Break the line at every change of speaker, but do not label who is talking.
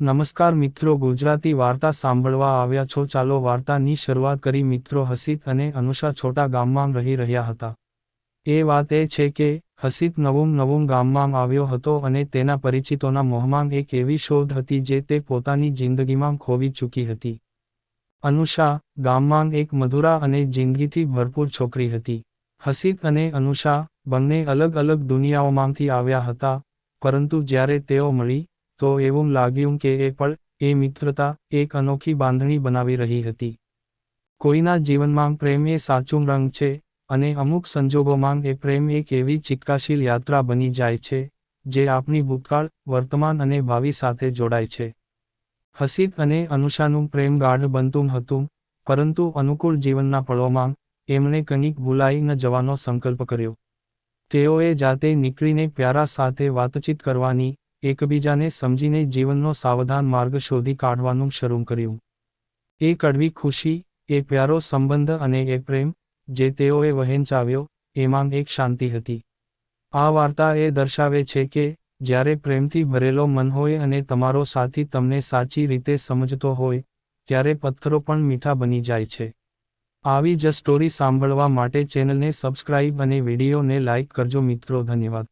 નમસ્કાર મિત્રો, ગુજરાતી વાર્તા સાંભળવા આવ્યા છો. ચાલો વાર્તાની શરૂઆત કરી. મિત્રો, હસિત અને અનુષા છોટા ગામમાં રહી રહ્યા હતા. એ વાત એ છે કે, હસિત નવું નવું ગામમાં આવ્યો હતો અને તેના પરિચિતોના મોહમાં એક એવી શોધ હતી જે તે પોતાની જિંદગીમાં ખોવી ચૂકી હતી. અનુષા ગામમાં એક મધુરા અને જિંદગીથી ભરપૂર છોકરી હતી. હસિત અને અનુષા બંને અલગ અલગ દુનિયાઓમાંથી આવ્યા હતા, પરંતુ જ્યારે તેઓ મળી તો એવું લાગ્યું કે એ પળ, એ મિત્રતા, એક અનોખી બાંધણી બનાવી રહી હતી. કોઈના જીવનમાં પ્રેમ એ સાચું રંગ છે, અને અમુક સંજોગોમાં એ પ્રેમ એક એવી ચિક્કાશીલ યાત્રા બની જાય છે, જે આપણી ભૂતકાળ, વર્તમાન અને ભાવિ સાથે જોડાય છે. હસીત અને અનુષાનું પ્રેમ ગાઢ બનતું હતું, પરંતુ અનુકૂળ જીવનના પળોમાં, એમણે કંઈક ભૂલાઈ ન જવાનો સંકલ્પ કર્યો. તેઓએ જાતે નીકળીને પ્યારા સાથે વાતચીત કરવાની એકબીજાને સમજીને જીવનનો સાવધાન માર્ગ શોધી કાઢવાનું શરૂ કર્યું. એ કડવી ખુશી, એ પ્યારો સંબંધ અને એ પ્રેમ, જે તેઓએ વહેંચાવ્યો, એમાં એક શાંતિ હતી. આ વાર્તા એ દર્શાવે છે કે, જ્યારે પ્રેમથી ભરેલો મન હોય અને તમારો સાથી તમને સાચી રીતે સમજતો હોય, ત્યારે પથ્થરો પણ મીઠા બની જાય છે. આવી જ સ્ટોરી સાંભળવા માટે ચેનલને સબસ્ક્રાઇબ અને વિડીયોને લાઇક કરજો મિત્રો, ધન્યવાદ.